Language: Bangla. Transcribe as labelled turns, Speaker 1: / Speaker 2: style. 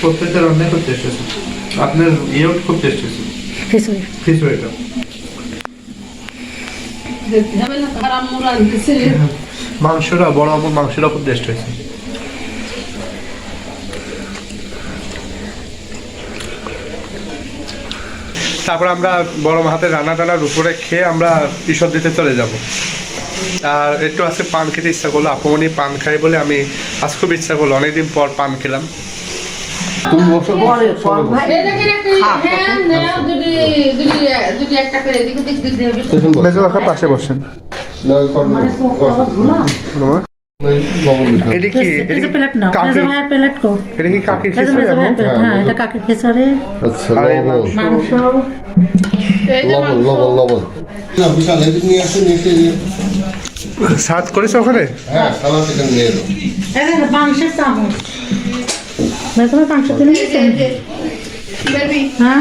Speaker 1: প্রত্যেকটা রান্নাই খুব টেস্ট হয়েছে আপনার ইয়েও খুব টেস্ট হয়েছে খিচুড়িটা। মাংসটা বড় আপুর মাংসটা খুব টেস্ট হয়েছে। তারপর আমরা বড় হাতের রান্না টানার উপরে খেয়ে আমরা ঈশ্বর দিতে চলে যাব। আর একটু আজকে পান খেতে ইচ্ছা করল আপমনি পান খাই বলে আমি আজ খুব ইচ্ছা করল অনেকদিন পর পান খেলাম। পাশে বসেন।
Speaker 2: না কর লবণ দিতে
Speaker 1: এটা কি? এটা কি কাকি
Speaker 3: হ্যাঁ এটা কাকি খিচুড়ি
Speaker 2: আচ্ছা
Speaker 3: মাংস।
Speaker 2: লবণ। লবণ লবণ
Speaker 1: সাত করেছে ওখানে?
Speaker 2: হ্যাঁ সালাদ এখানে নিয়ে এলো।
Speaker 3: মাংসের চামচ। ভাই মাংস তুলে।
Speaker 4: বেবি
Speaker 3: হ্যাঁ